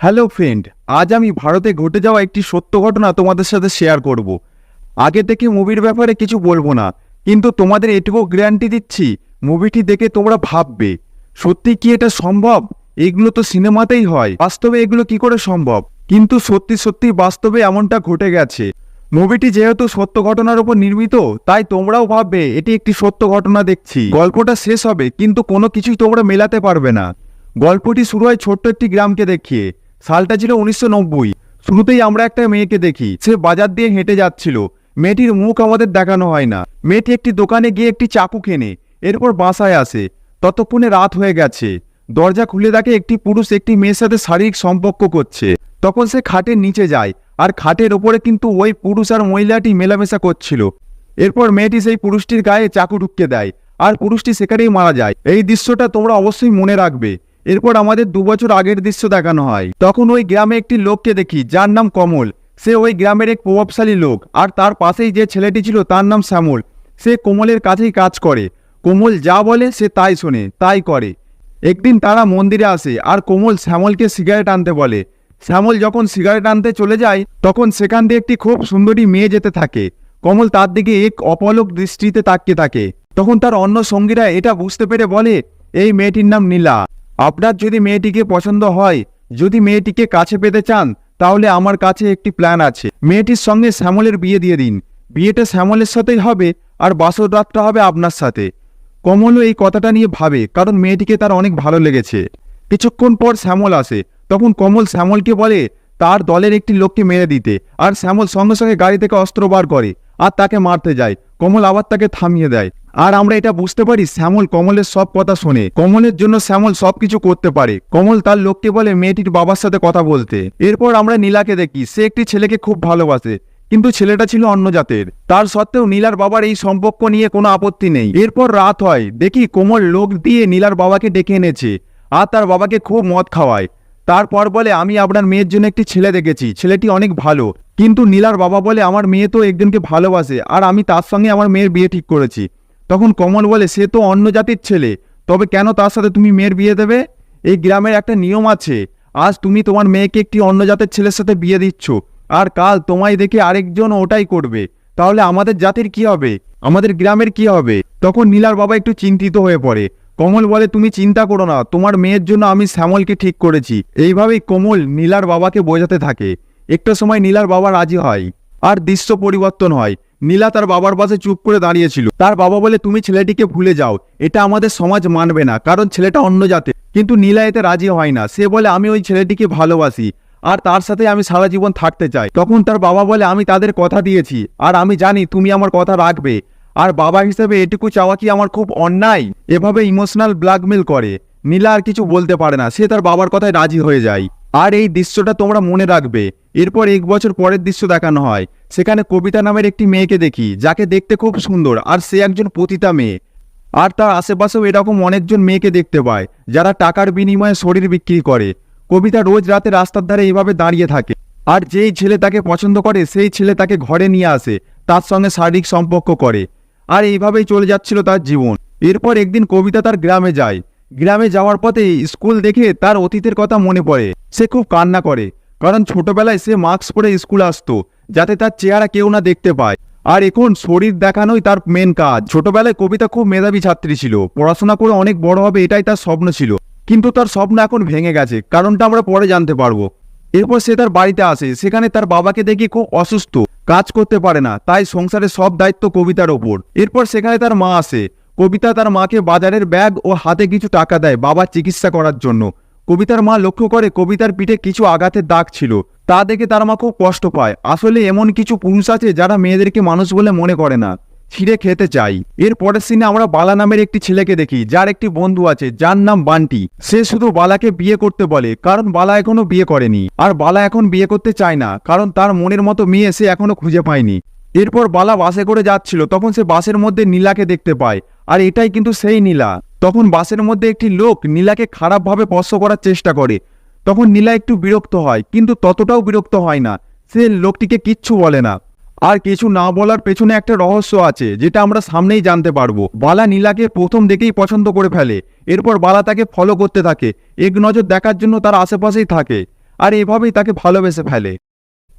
Hello friend, আজ আমি ভারতে ঘটে যাওয়া একটি সত্য ঘটনা তোমাদের সাথে শেয়ার করব। আগে থেকে মুভির ব্যাপারে কিছু বলব না, কিন্তু তোমাদের এটুকু গ্যারান্টি দিচ্ছি, মুভিটি দেখে তোমরা ভাববে, সত্যি কি এটা সম্ভব? এগুলো তো সিনেমাতেই হয়, বাস্তবে এগুলো কি করে সম্ভব? কিন্তু সত্যি সত্যি বাস্তবে এমনটা ঘটে গেছে। মুভিটি যেহেতু সত্য ঘটনার উপর নির্মিত, তাই তোমরাও ভাববে, এটি একটি সত্য ঘটনা দেখছি। গল্পটা শেষ হবে, কিন্তু কোনো কিছুই তোমরা মেলাতে পারবে না। গল্পটি শুরু হয় ছোট্ট একটি গ্রামকে দেখিয়ে। সালটা ছিল উনিশশো নব্বই। শুরুতেই আমরা একটা মেয়েকে দেখি, সে বাজার দিয়ে হেঁটে যাচ্ছিল। মেয়েটির মুখ আমাদের দেখানো হয় না। মেয়েটি একটি দোকানে গিয়ে একটি চাকু কেনে, এরপর বাসায় আসে। ততক্ষণে রাত হয়ে গেছে। দরজা খুলে দেখে একটি পুরুষ একটি মেয়ের সাথে শারীরিক সম্পর্ক করছে। তখন সে খাটের নিচে যায়, আর খাটের ওপরে কিন্তু ওই পুরুষ আর মহিলাটি মেলামেশা করছিল। এরপর মেয়েটি সেই পুরুষটির গায়ে চাকু ঢুকিয়ে দেয়, আর পুরুষটি সেখানেই মারা যায়। এই দৃশ্যটা তোমরা অবশ্যই মনে রাখবে। এরপর আমাদের দু বছর আগের দৃশ্য দেখানো হয়। তখন ওই গ্রামে একটি লোককে দেখি, যার নাম কমল। সে ওই গ্রামের এক প্রভাবশালী লোক। আর তার পাশেই যে ছেলেটি ছিল, তার নাম শ্যামল। সে কোমলের কাছেই কাজ করে। কোমল যা বলে, সে তাই শোনে, তাই করে। একদিন তারা মন্দিরে আসে, আর কোমল শ্যামলকে সিগারেট আনতে বলে। শ্যামল যখন সিগারেট আনতে চলে যায়, তখন সেখান দিয়ে একটি খুব সুন্দরী মেয়ে যেতে থাকে। কমল তার দিকে এক অপলক দৃষ্টিতে তাকিয়ে থাকে। তখন তার অন্য সঙ্গীরা এটা বুঝতে পেরে বলে, এই মেয়েটির নাম নীলা। আপনার যদি মেয়েটিকে পছন্দ হয়, যদি মেয়েটিকে কাছে পেতে চান, তাহলে আমার কাছে একটি প্ল্যান আছে। মেয়েটির সঙ্গে শ্যামলের বিয়ে দিয়ে দিন। বিয়েটা শ্যামলের সাথেই হবে আর বাসর রাতটা হবে আপনার সাথে। কমলও এই কথাটা নিয়ে ভাবে, কারণ মেয়েটিকে তার অনেক ভালো লেগেছে। কিছুক্ষণ পর শ্যামল আসে। তখন কমল শ্যামলকে বলে, তার দলের একটি লোককে মেরে দিতে। আর শ্যামল সঙ্গে সঙ্গে গাড়ি থেকে অস্ত্র বার করে। আর তাকে মারতে যায়। কমল আবার তাকে থামিয়ে দেয়। আর আমরা এটা বুঝতে পারি, শ্যামল কমলের সব কথা শোনে। কমলের জন্য শ্যামল সবকিছু করতে পারে। কমল তার লোককে বলে, মেয়েটির বাবার সাথে কথা বলতে। এরপর আমরা নীলাকে দেখি, সে একটি ছেলেকে খুব ভালোবাসে। কিন্তু ছেলেটা ছিল অন্য জাতের। তার সত্ত্বেও নীলার বাবার এই সম্পর্ক নিয়ে কোনো আপত্তি নেই। এরপর রাত হয়। দেখি কোমল লোক দিয়ে নীলার বাবাকে ডেকে এনেছে। আর তার বাবাকে খুব মদ খাওয়ায়। তারপর বলে, আমি আপনার মেয়ের জন্য একটি ছেলে দেখেছি। ছেলেটি অনেক ভালো। কিন্তু নীলার বাবা বলে, আমার মেয়ে তো একজনকে ভালোবাসে, আর আমি তার সঙ্গে আমার মেয়ের বিয়ে ঠিক করেছি। তখন কমল বলে, সে তো অন্য জাতির ছেলে। তবে কেন তার সাথে তুমি মেয়ের বিয়ে দেবে? এই গ্রামের একটা নিয়ম আছে, আজ তুমি তোমার মেয়েকে একটি অন্য জাতের ছেলের সাথে বিয়ে দিচ্ছ, আর কাল তোমায় দেখে আরেকজন ওটাই করবে। তাহলে আমাদের জাতির কি হবে? আমাদের গ্রামের কি হবে? তখন নীলার বাবা একটু চিন্তিত হয়ে পড়ে। কমল বলে, তুমি চিন্তা করো না, তোমার মেয়ের জন্য আমি শ্যামলকে ঠিক করেছি। এইভাবেই কোমল নীলার বাবাকে বোঝাতে থাকে। একটা সময় নীলার বাবা রাজি হয়, আর দৃশ্য পরিবর্তন হয়। নীলা তার বাবার পাশে চুপ করে দাঁড়িয়েছিল। তার বাবা বলে, তুমি ছেলেটিকে ভুলে যাও, এটা আমাদের সমাজ মানবে না, কারণ ছেলেটা অন্য জাতে কিন্তু নীলা এতে রাজি হয় না। সে বলে, আমি ওই ছেলেটিকে ভালোবাসি, আর তার সাথে আমি সারা জীবন থাকতে চাই। তখন তার বাবা বলে, আমি তাদের কথা দিয়েছি, আর আমি জানি তুমি আমার কথা রাখবে। আর বাবা হিসেবে এটুকু চাওয়া কি আমার খুব অন্যায়? এভাবে ইমোশনাল ব্ল্যাকমেল করে। নীলা আর কিছু বলতে পারে না, সে তার বাবার কথায় রাজি হয়ে যায়। আর এই দৃশ্যটা তোমরা মনে রাখবে। এরপর এক বছর পরের দৃশ্য দেখানো হয়। সেখানে কবিতা নামের একটি মেয়েকে দেখি, যাকে দেখতে খুব সুন্দর, আর সে একজন পতিতা মেয়ে। আর তার আশেপাশেও এরকম অনেকজন মেয়েকে দেখতে পায়, যারা টাকার বিনিময়ে শরীর বিক্রি করে। কবিতা রোজ রাতে রাস্তার ধারে এভাবে দাঁড়িয়ে থাকে। আর যেই ছেলে তাকে পছন্দ করে, সেই ছেলে তাকে ঘরে নিয়ে আসে, তার সঙ্গে শারীরিক সম্পর্ক করে। আর এইভাবেই চলে যাচ্ছিল তার জীবন। এরপর একদিন কবিতা তার গ্রামে যায়। গ্রামে যাওয়ার পথে স্কুল দেখে তার অতীতের কথা মনে পড়ে। সে খুব কান্না করে, কারণ ছোটবেলায় সে মাস্ক পরে স্কুল আসতো, যাতে তার চেহারা কেউ না দেখতে পায়। আর এখন শরীর দেখানোই তার মেন কাজ। ছোটবেলায় কবিতা খুব মেধাবী ছাত্রী ছিল, পড়াশোনা করে অনেক বড় হবে এটাই তার স্বপ্ন ছিল। কিন্তু তার স্বপ্ন এখন ভেঙে গেছে, কারণটা আমরা পরে জানতে পারব। এরপর সে তার বাড়িতে আসে, সেখানে তার বাবাকে দেখে খুব অসুস্থ। কাজ করতে পারে না, তাই সংসারের সব দায়িত্ব কবিতার ওপর। এরপর সেখানে তার মা আসে। কবিতা তার মাকে বাজারের ব্যাগ ও হাতে কিছু টাকা দেয় বাবার চিকিৎসা করার জন্য। কবিতার মা লক্ষ্য করে কবিতার পিঠে কিছু আঘাতের দাগ ছিল। তা দেখে তার মা খুব কষ্ট পায়। আসলে এমন কিছু পুরুষ আছে যারা মেয়েদেরকে মানুষ বলে মনে করে না। ছিঁড়ে খেতে চাই। এর পরের সিনে আমরা বালা নামের একটি ছেলেকে দেখি, যার একটি বন্ধু আছে, যার নাম বান্টি। সে শুধু বালাকে বিয়ে করতে বলে, কারণ বালা এখনও বিয়ে করেনি। আর বালা এখন বিয়ে করতে চায় না, কারণ তার মনের মতো মেয়ে সে এখনও খুঁজে পায়নি। এরপর বালা বাসে করে যাচ্ছিল, তখন সে বাসের মধ্যে নীলাকে দেখতে পায়, আর এটাই কিন্তু সেই নীলা। তখন বাসের মধ্যে একটি লোক নীলাকে খারাপভাবে স্পর্শ করার চেষ্টা করে। তখন নীলা একটু বিরক্ত হয়, কিন্তু ততটাও বিরক্ত হয় না। সে লোকটিকে কিচ্ছু বলে না। আর কিছু না বলার পেছনে একটা রহস্য আছে, যেটা আমরা সামনেই জানতে পারব। বালা নীলাকে প্রথম দেখেই পছন্দ করে ফেলে, এরপর বালা তাকে ফলো করতে থাকে, এক নজর দেখার জন্য তার আশেপাশেই থাকে, আর এভাবেই তাকে ভালোবেসে ফেলে।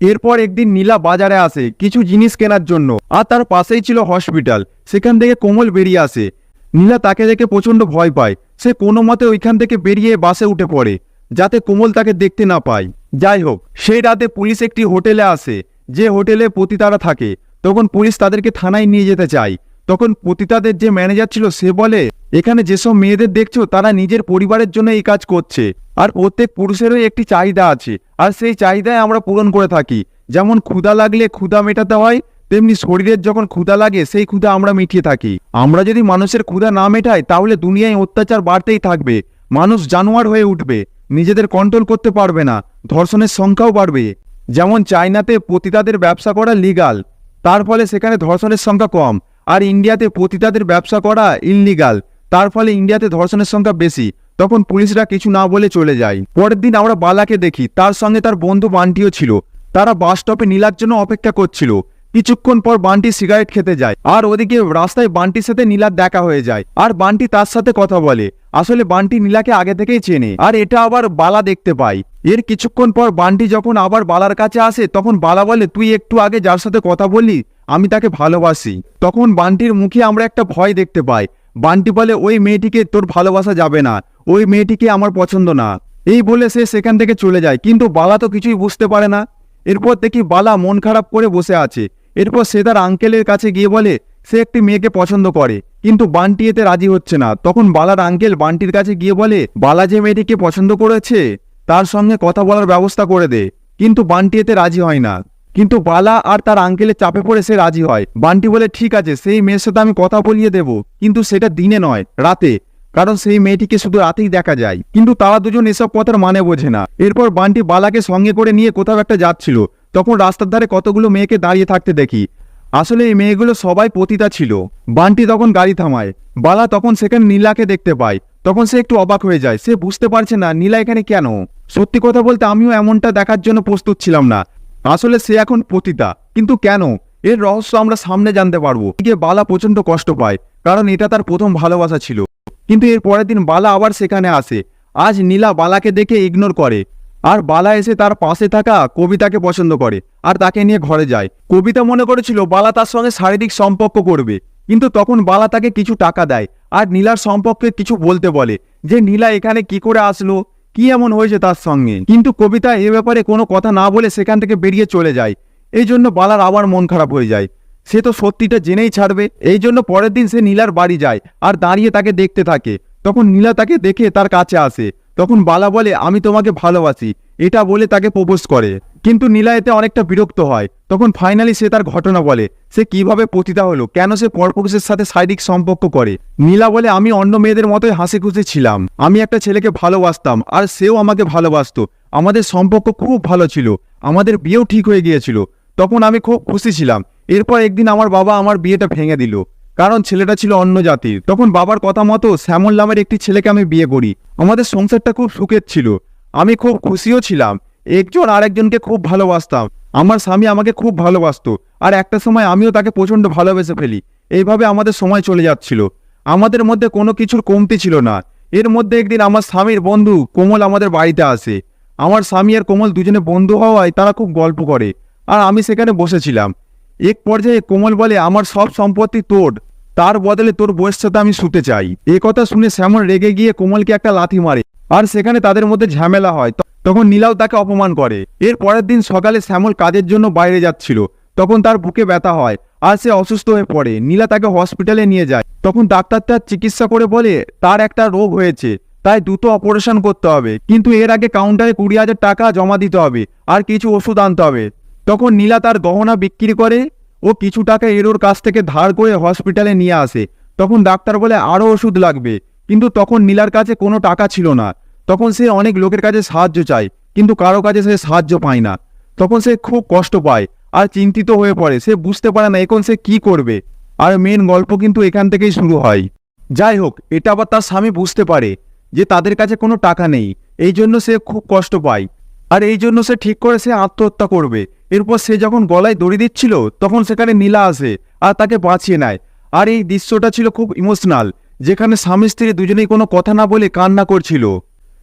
এরপর একদিন নীলা বাজারে আসে কিছু জিনিস কেনার জন্য, আর তার পাশেই ছিল হসপিটাল সেখান থেকে কোমল বেরিয়ে আসে। নীলা তাকে দেখে প্রচণ্ড ভয় পায়, সে কোনো মতে ওইখান থেকে বেরিয়ে বাসে উঠে পড়ে, যাতে কোমল তাকে দেখতে না পায়। যাই হোক, সেই রাতে পুলিশ একটি হোটেলে আসে যে হোটেলে পতিতারা থাকে, তখন পুলিশ তাদেরকে থানায় নিয়ে যেতে চায়। তখন পতিতাদের যে ম্যানেজার ছিল সে বলে, এখানে যেসব মেয়েদের দেখছ, তারা নিজের পরিবারের জন্য এই কাজ করছে। আর প্রত্যেক পুরুষেরও একটি চাহিদা আছে। আর সেই চাহিদায় আমরা পূরণ করে থাকি। যেমন ক্ষুধা লাগলে ক্ষুধা মেটাতে হয়, তেমনি শরীরের যখন ক্ষুধা লাগে, সেই ক্ষুধা আমরা মিটিয়ে থাকি। আমরা যদি মানুষের ক্ষুধা না মেটাই, তাহলে দুনিয়ায় অত্যাচার বাড়তেই থাকবে। মানুষ জানোয়ার হয়ে উঠবে। নিজেদের কন্ট্রোল করতে পারবে না। ধর্ষণের সংখ্যাও বাড়বে। যেমন চায়নাতে পতিতাদের ব্যবসা করা লিগাল তার ফলে সেখানে ধর্ষণের সংখ্যা কম। আর ইন্ডিয়াতে পতিতাদের ব্যবসা করা ইনলিগাল তার ফলে ইন্ডিয়াতে ধর্ষণের সংখ্যা বেশি। তখন পুলিশরা কিছু না বলে চলে যায়। পরের দিন আমরা বালাকে দেখি, তার সঙ্গে তার বন্ধু বান্টিও ছিল। তারা বাস স্টপে নীলার জন্য অপেক্ষা করছিল। কিছুক্ষণ পর বান্টি সিগারেট খেতে যায়। আর ওদিকে রাস্তায় বান্টির সাথে নীলার দেখা হয়ে যায়। আর বান্টি তার সাথে কথা বলে। আসলে বান্টি নীলাকে আগে থেকেই চেনে। আর এটা আবার বালা দেখতে পায়। এর কিছুক্ষণ পর বান্টি যখন আবার বালার কাছে আসে, তখন বালা বলে, তুই একটু আগে যার সাথে কথা বললি, আমি তাকে ভালোবাসি। তখন বান্টির মুখে আমরা একটা ভয় দেখতে পাই। বান্টি বলে, ওই মেয়েটিকে তোর ভালোবাসা যাবে না। ওই মেয়েটিকে আমার পছন্দ না। এই বলে সে সেখান থেকে চলে যায়। কিন্তু বালা তো কিছুই বুঝতে পারে না। এরপর দেখি বালা মন খারাপ করে বসে আছে। এরপর সে তার আঙ্কেলের কাছে গিয়ে বলে, সে একটি মেয়েকে পছন্দ করে, কিন্তু বান্টি এতে রাজি হচ্ছে না। তখন বালার আঙ্কেল বান্টির কাছে গিয়ে বলে, বালা যে মেয়েটিকে পছন্দ করেছে, তার সঙ্গে কথা বলার ব্যবস্থা করে দে, কিন্তু বান্টি এতে রাজি হয় না। কিন্তু বালা আর তার আঙ্কেলের চাপে পড়ে সে রাজি হয়। বান্টি বলে, ঠিক আছে, সেই মেয়ের সাথে আমি কথা বলিয়ে দেব, কিন্তু সেটা দিনে নয়, রাতে, কারণ সেই মেয়েটিকে শুধু রাতেই দেখা যায়। কিন্তু তারা দুজন এসব কথার মানে বোঝে না। এরপর বান্টি বালাকে সঙ্গে করে নিয়ে কোথাও একটা যাচ্ছিল। তখন রাস্তার ধারে কতগুলো মেয়েকে দাঁড়িয়ে থাকতে দেখি। আসলে এই মেয়েগুলো সবাই পতিতা ছিল। বান্টি তখন গাড়ি থামায়। বালা তখন সেখানে নীলাকে দেখতে পায়। তখন সে একটু অবাক হয়ে যায়। সে বুঝতে পারছে না, নীলা এখানে কেন? সত্যি কথা বলতে আমিও এমনটা দেখার জন্য প্রস্তুত ছিলাম না। আসলে সে এখন পতিতা। কিন্তু কেন? এর রহস্য আমরা সামনে জানতে পারব। গিয়ে বালা প্রচণ্ড কষ্ট পায়, কারণ এটা তার প্রথম ভালোবাসা ছিল। কিন্তু এর পরের দিন বালা আবার সেখানে আসে। আজ নীলা বালাকে দেখে ইগনোর করে। আর বালা এসে তার পাশে থাকা কবিতাকে পছন্দ করে আর তাকে নিয়ে ঘরে যায়। কবিতা মনে করেছিল বালা তার সঙ্গে শারীরিক সম্পর্ক করবে। কিন্তু তখন বালা তাকে কিছু টাকা দেয় আর নীলার সম্পর্কে কিছু বলতে বলে যে, নীলা, এখানে কি করে আসলো? কি এমন হয়েছে তার সঙ্গে? কিন্তু কবিতা এ ব্যাপারে কোনো কথা না বলে সেখান থেকে বেরিয়ে চলে যায়। এই জন্য বালার আবার মন খারাপ হয়ে যায়। সে তো সত্যিটা জেনেই ছাড়বে। এই জন্য পরের দিন সে নীলার বাড়ি যায় আর দাঁড়িয়ে তাকে দেখতে থাকে। তখন নীলা তাকে দেখে তার কাছে আসে। তখন বালা বলে, আমি তোমাকে ভালোবাসি। এটা বলে তাকে প্রপোজ করে। কিন্তু নীলা এতে অনেকটা বিরক্ত হয়। তখন ফাইনালি সে তার ঘটনা বলে, সে কীভাবে পতিতা হলো? কেন সে পরপুরুষের সাথে শারীরিক সম্পর্ক করে? নীলা বলে, আমি অন্য মেয়েদের মতোই হাসি খুশি ছিলাম। আমি একটা ছেলেকে ভালোবাসতাম, আর সেও আমাকে ভালোবাসত। আমাদের সম্পর্ক খুব ভালো ছিল। আমাদের বিয়েও ঠিক হয়ে গিয়েছিল। তখন আমি খুব খুশি ছিলাম। এরপর একদিন আমার বাবা আমার বিয়েটা ভেঙে দিল। কারণ ছেলেটা ছিল অন্য জাতির। তখন বাবার কথা মতো শ্যামল নামের একটি ছেলেকে আমি বিয়ে করি। আমাদের সংসারটা খুব সুখের ছিল। আমি খুব খুশিও ছিলাম। একজন আরেকজনকে খুব ভালোবাসতাম। আমার স্বামী আমাকে খুব ভালোবাসতো। আর একটা সময় আমিও তাকে প্রচণ্ড ভালোবেসে ফেলি। এইভাবে আমাদের সময় চলে যাচ্ছিল। আমাদের মধ্যে কোনো কিছুর কমতি ছিল না। এর মধ্যে একদিন আমার স্বামীর বন্ধু কোমল আমাদের বাড়িতে আসে। আমার স্বামী আর কোমল দুজনে বন্ধু হওয়ায় তারা খুব গল্প করে। আর আমি সেখানে বসেছিলাম। এক পর্যায়ে কোমল বলে, আমার সব সম্পত্তি তোর। তার বদলে তোর বউয়ের সাথে আমি শুতে চাই। এ কথা শুনে শ্যামল রেগে গিয়ে কোমলকে একটা লাথি মারে। আর সেখানে তাদের মধ্যে ঝামেলা হয়। তখন নীলাও তাকে অপমান করে। এর পরের দিন সকালে শ্যামল কাজের জন্য বাইরে যাচ্ছিল। তখন তার বুকে ব্যথা হয়। আর সে অসুস্থ হয়ে পড়ে। নীলা তাকে হসপিটালে নিয়ে যায়। তখন ডাক্তার তার চিকিৎসা করে বলে, তার একটা রোগ হয়েছে। তাই দ্রুত অপারেশন করতে হবে। কিন্তু এর আগে কাউন্টারে কুড়ি হাজার টাকা জমা দিতে হবে। আর কিছু ওষুধ আনতে হবে। তখন নীলা তার গহনা বিক্রি করে ও কিছু টাকা এরোর কাছ থেকে ধার করে হসপিটালে নিয়ে আসে। তখন ডাক্তার বলে আরও ওষুধ লাগবে। কিন্তু তখন নীলার কাছে কোনো টাকা ছিল না। তখন সে অনেক লোকের কাছে সাহায্য চায়, কিন্তু কারও কাছে সে সাহায্য পায় না। তখন সে খুব কষ্ট পায় আর চিন্তিত হয়ে পড়ে। সে বুঝতে পারে না এখন সে কি করবে। আর মেন গল্প কিন্তু এখান থেকেই শুরু হয়। যাই হোক, এটা আবার তার স্বামী বুঝতে পারে যে তাদের কাছে কোনো টাকা নেই। এই জন্য সে খুব কষ্ট পায়। আর এই জন্য সে ঠিক করে সে আত্মহত্যা করবে। এরপর সে যখন গলায় দড়ি দিচ্ছিল, তখন সেখানে নীলা আসে আর তাকে বাঁচিয়ে নেয়। আর এই দৃশ্যটা ছিল খুব ইমোশনাল যেখানে স্বামী স্ত্রী দুজনেই কোনো কথা না বলে কান্না করছিল।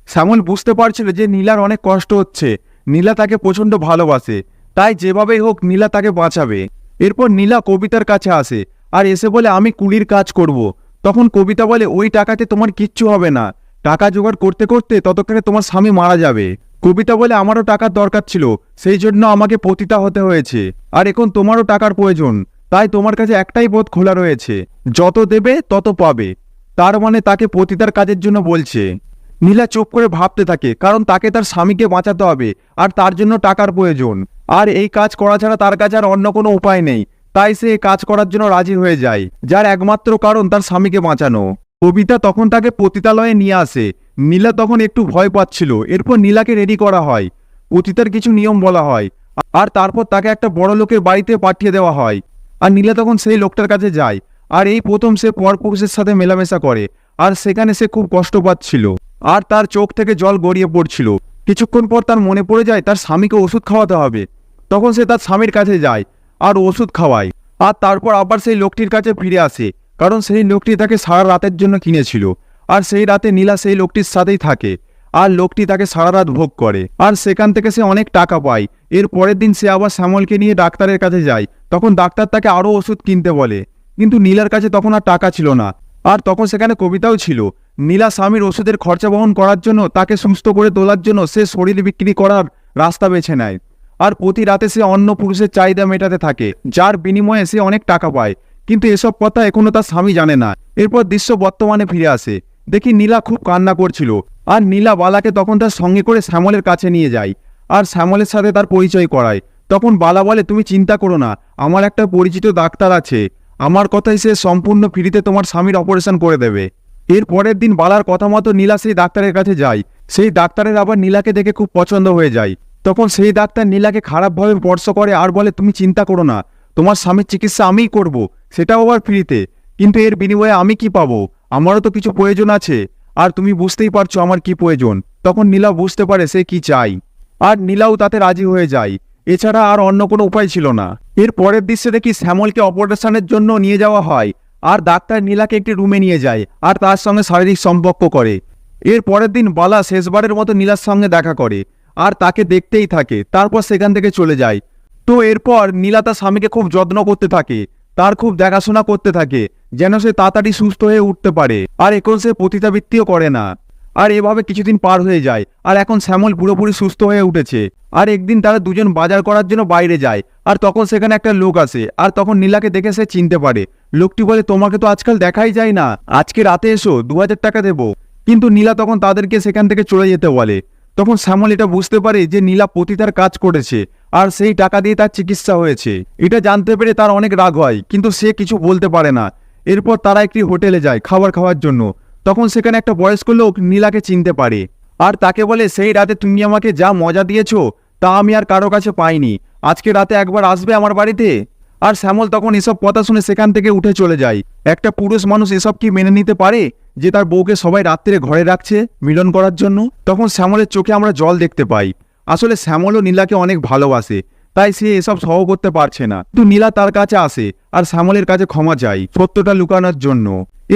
শ্যামল বুঝতে পারছিল যে নীলার অনেক কষ্ট হচ্ছে। নীলা তাকে প্রচণ্ড ভালোবাসে। তাই যেভাবেই হোক নীলা তাকে বাঁচাবে। এরপর নীলা কবিতার কাছে আসে আর এসে বলে, আমি কুলির কাজ করব। তখন কবিতা বলে, ওই টাকাতে তোমার কিচ্ছু হবে না। টাকা জোগাড় করতে করতে ততক্ষণে তোমার স্বামী মারা যাবে। কবিতা বলে আমারও টাকার দরকার ছিল, সেই জন্য আমাকে পতিতা হতে হয়েছে। আর এখন তোমারও টাকার প্রয়োজন, তাই তোমার কাছে একটাই পথ খোলা রয়েছে, যত দেবে তত পাবে। তার মানে তাকে পতিতার কাজের জন্য বলছে। নীলা চুপ করে ভাবতে থাকে, কারণ তাকে তার স্বামীকে বাঁচাতে হবে, আর তার জন্য টাকার প্রয়োজন। আর এই কাজ করা ছাড়া তার কাছে আর অন্য কোনো উপায় নেই, তাই সে কাজ করার জন্য রাজি হয়ে যায়, যার একমাত্র কারণ তার স্বামীকে বাঁচানো। কবিতা তখন তাকে পতিতালয়ে নিয়ে আসে নীলা তখন একটু ভয় পাচ্ছিল। এরপর নীলাকে রেডি করা হয়। পতিতার কিছু নিয়ম বলা হয়। আর তারপর তাকে একটা বড় লোকের বাড়িতে পাঠিয়ে দেওয়া হয়। আর নীলা তখন সেই লোকটার কাছে যায়। আর এই প্রথম সে পরপুরুষের সাথে মেলামেশা করে। আর সেখানে সে খুব কষ্ট পাচ্ছিল। আর তার চোখ থেকে জল গড়িয়ে পড়ছিল। কিছুক্ষণ পর তার মনে পড়ে যায়, তার স্বামীকে ওষুধ খাওয়াতে হবে। তখন সে তার স্বামীর কাছে যায় আর ওষুধ খাওয়ায়। আর তারপর আবার সেই লোকটির কাছে ফিরে আসে। কারণ সেই লোকটি তাকে সারা রাতের জন্য কিনেছিল। আর সেই রাতে নীলা সেই লোকটির সাথেই থাকে। আর লোকটি তাকে সারা রাত ভোগ করে। আর সেখান থেকে সে অনেক টাকা পায়। এর পরের দিন সে আবার শ্যামলকে নিয়ে ডাক্তারের কাছে যায়। তখন ডাক্তার তাকে আরও ওষুধ কিনতে বলে। কিন্তু নীলার কাছে তখন আর টাকা ছিল না। আর তখন সেখানে কবিতাও ছিল। নীলা স্বামীর ওষুধের খরচা বহন করার জন্য তাকে সুস্থ করে তোলার জন্য সে শরীর বিক্রি করার রাস্তা বেছে নেয়। আর প্রতি রাতে সে অন্য পুরুষের চাহিদা মেটাতে থাকে, যার বিনিময়ে সে অনেক টাকা পায়। কিন্তু এসব কথা এখনও তার স্বামী জানে না। এরপর দৃশ্য বর্তমানে ফিরে আসে। দেখি নীলা খুব কান্না করছিল, আর নীলা বালাকে তখন তার সঙ্গে করে শ্যামলের কাছে নিয়ে যায় আর শ্যামলের সাথে তার পরিচয় করায় তখন বালা বলে, তুমি চিন্তা করো না, আমার একটা পরিচিত ডাক্তার আছে, আমার কথাই সে সম্পূর্ণ ফ্রিতে তোমার স্বামীর অপারেশন করে দেবে। এর পরের দিন বালার কথা মতো নীলা সেই ডাক্তারের কাছে যায়, সেই ডাক্তারের আবার নীলাকে দেখে খুব পছন্দ হয়ে যায়। তখন সেই ডাক্তার নীলাকে খারাপভাবে স্পর্শ করে আর বলে, তুমি চিন্তা করো না, তোমার স্বামীর চিকিৎসা আমিই করব, সেটাও আবার ফ্রিতে, কিন্তু এর বিনিময়ে আমি কি পাবো? আমারও তো কিছু প্রয়োজন আছে। আর তুমি বুঝতেই পারছ আমার কি প্রয়োজন। তখন নীলা বুঝতে পারে সে কি চাই। আর নীলাও তাতে রাজি হয়ে যায়। এছাড়া আর অন্য কোনো উপায় ছিল না। এর পরের দৃশ্যে দেখি শ্যামলকে অপারেশনের জন্য নিয়ে যাওয়া হয়। আর ডাক্তার নীলাকে একটি রুমে নিয়ে যায়। আর তার সঙ্গে শারীরিক সম্পর্ক করে। এর পরের দিন বালা শেষবারের মতো নীলার সঙ্গে দেখা করে। আর তাকে দেখতেই থাকে। তারপর সেখান থেকে চলে যায়। তো এরপর নীলা তার স্বামীকে খুব যত্ন করতে থাকে। তার খুব দেখাশোনা করতে থাকে, যেন সে তাড়াতাড়ি সুস্থ হয়ে উঠতে পারে। আর এখন সে পতিতাবৃত্তিও করে না। আর এভাবে কিছুদিন পার হয়ে যায়, আর এখন শ্যামল পুরোপুরি সুস্থ হয়ে উঠেছে। আর একদিন তারা দুজন বাজার করার জন্য বাইরে যায়, আর তখন সেখানে একটা লোক আসে, আর তখন নীলাকে দেখে সে চিনতে পারে। লোকটি বলে, তোমাকে তো আজকাল দেখাই যায় না। আজকে রাতে এসো, দু হাজার টাকা দেবো। কিন্তু নীলা তখন তাদেরকে সেখান থেকে চলে যেতে বলে। তখন শ্যামল এটা বুঝতে পারে যে নীলা পতিতার কাজ করেছে আর সেই টাকা দিয়ে তার চিকিৎসা হয়েছে। এটা জানতে পেরে তার অনেক রাগ হয়, কিন্তু সে কিছু বলতে পারে না। এরপর তারা একটি হোটেলে যায় খাবার খাওয়ার জন্য। তখন সেখানে একটা বয়স্ক লোক নীলাকে চিনতে পারে। আর তাকে বলে, সেই রাতে তুমি আমাকে যা মজা দিয়েছ, তা আমি আর কারও কাছে পাইনি। আজকে রাতে একবার আসবে আমার বাড়িতে? আর শ্যামল তখন এসব কথা শুনে সেখান থেকে উঠে চলে যায়। একটা পুরুষ মানুষ এসব কি মেনে নিতে পারে? যে তার বউকে সবাই রাত্রে ঘরে রাখছে মিলন করার জন্য, তখন শ্যামলের চোখে আমরা জল দেখতে পাই। আসলে শ্যামলও নীলাকে অনেক ভালোবাসে, তাই সে এসব সহ করতে পারছে না। কিন্তু নীলা তার কাছে আসে আর শ্যামলের কাছে ক্ষমা চাই, সত্যটা লুকানোর জন্য।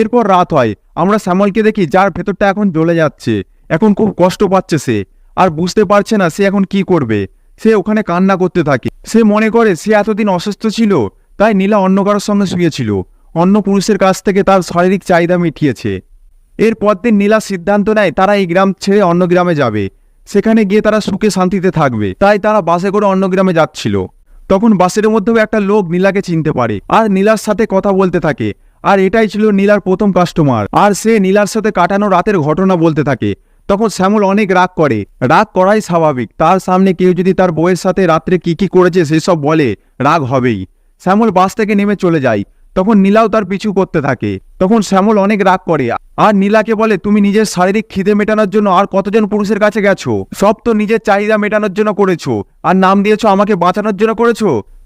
এরপর রাত হয়, আমরা শ্যামলকে দেখি যার ভেতরটা এখন জ্বলে যাচ্ছে, এখন খুব কষ্ট পাচ্ছে সে, আর বুঝতে পারছে না সে এখন কি করবে। সে ওখানে কান্না করতে থাকে। সে মনে করে সে এতদিন অসুস্থ ছিল, তাই নীলা অন্য কারোর সঙ্গে শুয়েছিল, অন্য পুরুষের কাছ থেকে তার শারীরিক চাহিদা মিটিয়েছে। এর পরদিন নীলা সিদ্ধান্ত নেয় তারা এই গ্রাম ছেড়ে অন্য গ্রামে যাবে। সেখানে গিয়ে তারা সুখে শান্তিতে থাকবে। তাই তারা বাসে করে অন্য গ্রামে যাচ্ছিল। তখন বাসের মধ্যেও একটা লোক নীলাকে চিনতে পারে আর নীলার সাথে কথা বলতে থাকে। আর এটাই ছিল নীলার প্রথম কাস্টমার আর সে নীলার সাথে কাটানো রাতের ঘটনা বলতে থাকে। তখন শ্যামল অনেক রাগ করে। রাগ করাই স্বাভাবিক। তার সামনে কেউ যদি তার বউয়ের সাথে রাত্রে কি কি করেছে সেসব বলে, রাগ হবেই। শ্যামল বাস থেকে নেমে চলে যায়। তখন নীলাও তার পিছু করতে থাকে। তখন শ্যামল অনেক রাগ করে। আর নীলাকে বলে, তুমি নিজের শারীরিক খিদে মেটানোর জন্য আর কতজন পুরুষের কাছে গেছো? সব তো নিজের চাহিদা মেটানোর জন্য করেছ। আর নাম দিয়েছ আমাকে বাঁচানোর জন্য করেছ?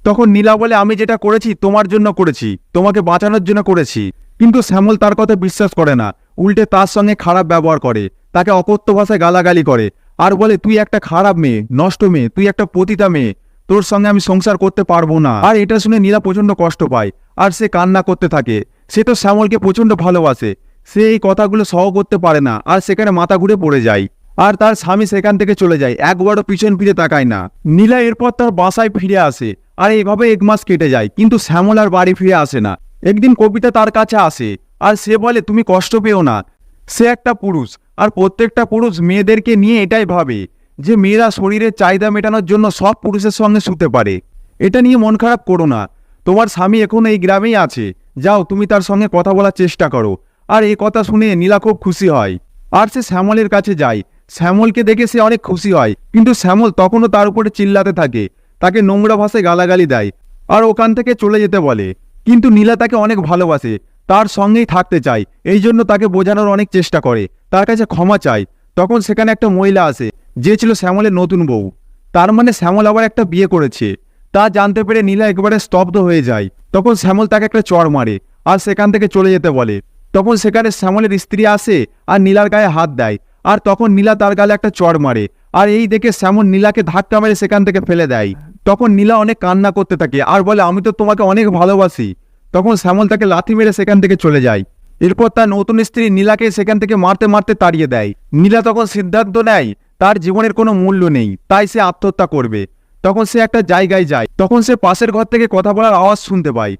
তখন নীলা বলে, আমি যেটা করেছি, তোমার জন্য করেছি। তোমাকে বাঁচানোর জন্য করেছি। কিন্তু শ্যামল তার কথা বিশ্বাস করে না। উল্টে তার সঙ্গে খারাপ ব্যবহার করে। তাকে অকথ্য ভাষায় গালাগালি করে। আর বলে, তুই একটা খারাপ মেয়ে, নষ্ট মেয়ে, তুই একটা পতিতা মেয়ে। তোর সঙ্গে আমি সংসার করতে পারব না। আর এটা শুনে নীলা প্রচণ্ড কষ্ট পায়। আর সে কান্না করতে থাকে। সে তো শ্যামলকে প্রচণ্ড ভালোবাসে। সে এই কথাগুলো সহ করতে পারে না। আর সেখানে মাথা ঘুরে পড়ে যায়। আর তার স্বামী সেখান থেকে চলে যায়। একবারও পিছন ফিরে তাকায় না। নীলা এরপর তার বাসায় ফিরে আসে। আর এইভাবে এক মাস কেটে যায়। কিন্তু শ্যামল আর বাড়ি ফিরে আসে না। একদিন কবিতা তার কাছে আসে। আর সে বলে, তুমি কষ্ট পেও না। সে একটা পুরুষ। আর প্রত্যেকটা পুরুষ মেয়েদেরকে নিয়ে এটাই ভাবে। যে মেয়েরা শরীরের চাহিদা মেটানোর জন্য সব পুরুষের সঙ্গে শুতে পারে। এটা নিয়ে মন খারাপ করো না। তোমার স্বামী এখন এই গ্রামেই আছে। যাও, তুমি তার সঙ্গে কথা বলার চেষ্টা করো। আর এই কথা শুনে নীলা খুব খুশি হয়। আর সে শ্যামলের কাছে যায়। শ্যামলকে দেখে সে অনেক খুশি হয়। কিন্তু শ্যামল তখনও তার উপরে চিল্লাতে থাকে। তাকে নোংরা ভাষায় গালাগালি দেয়। আর ওখান থেকে চলে যেতে বলে। কিন্তু নীলা তাকে অনেক ভালোবাসে। তার সঙ্গেই থাকতে চায়। এই জন্য তাকে বোঝানোর অনেক চেষ্টা করে। তার কাছে ক্ষমা চায়। তখন সেখানে একটা মহিলা আসে। যে ছিল শ্যামলের নতুন বউ। তার মানে শ্যামল আবার একটা বিয়ে করেছে। তা জানতে পেরে নীলা একবারে স্তব্ধ হয়ে যায়। তখন শ্যামল তাকে একটা চড় মারে আর সেখান থেকে চলে যেতে বলে। তখন সেখানে শ্যামলের স্ত্রী আসে আর নীলার গায়ে হাত দেয়। আর তখন নীলা তার গালে একটা চড় মারে। আর এই দেখে শ্যামল নীলাকে ধাক্কা মেরে সেখান থেকে ফেলে দেয়। তখন নীলা অনেক কান্না করতে থাকে আর বলে, আমি তো তোমাকে অনেক ভালোবাসি। তখন শ্যামল তাকে লাথি মেরে সেখান থেকে চলে যায়। এরপর তার নতুন স্ত্রী নীলাকে সেখান থেকে মারতে মারতে তাড়িয়ে দেয়। নীলা তখন সিদ্ধান্ত নেয় তার জীবনের কোনো মূল্য নেই, তাই সে আত্মহত্যা করবে। তখন সে একটা জায়গায় যায়, তখন সে পাশের ঘর থেকে কথা বলার আওয়াজ শুনতে পায়।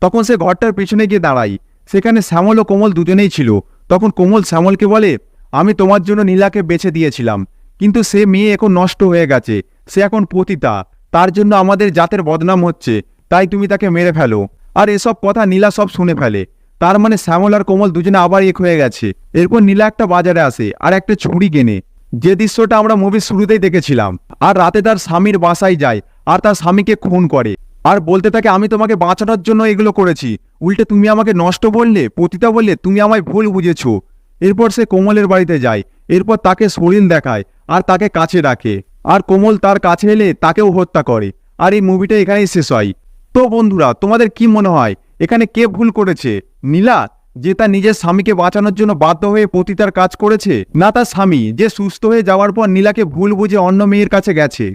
তখন সে ঘরটার পিছনে গিয়ে দাঁড়ায়। সেখানে শ্যামল ও কোমল দুজনেই ছিল। তখন কোমল শ্যামলকে বলে, আমি তোমার জন্য নীলাকে বেছে দিয়েছিলাম, কিন্তু সে মেয়ে এখন নষ্ট হয়ে গেছে। সে এখন পতিতা। তার জন্য আমাদের জাতের বদনাম হচ্ছে, তাই তুমি তাকে মেরে ফেলো। আর এসব কথা নীলা সব শুনে ফেলে। তার মানে শ্যামল আর কোমল দুজনে আবার এক হয়ে গেছে। এরপর নীলা একটা বাজারে আসে আর একটা ছুরি কেনে। যে দৃশ্যটা আমরা মুভির শুরুতেই দেখেছিলাম, আর রাতে তার স্বামীর বাসায় যায়, আর তার স্বামীকে খুন করে। আর বলতে থাকে, আমি তোমাকে বাঁচানোর জন্য এগুলো করেছি। উল্টে তুমি আমাকে নষ্ট বললে, পতিতা বললে, তুমি আমায় ভুল বুঝেছ। এরপর সে কোমলের বাড়িতে যায়, এরপর তাকে শরীর দেখায়, আর তাকে কাছে রাখে। আর কোমল তার কাছে এলে তাকেও হত্যা করে। আর এই মুভিটা এখানেই শেষ হয়। তো বন্ধুরা, তোমাদের কি মনে হয়? এখানে কে ভুল করেছে? নীলা যে তার নিজের স্বামীকে বাঁচানোর জন্য বাধ্য হয়ে পতিতার কাজ করেছে, না তার স্বামী, যে সুস্থ হয়ে যাওয়ার পর নীলাকে ভুল বুঝে অন্য মেয়ের কাছে গেছে।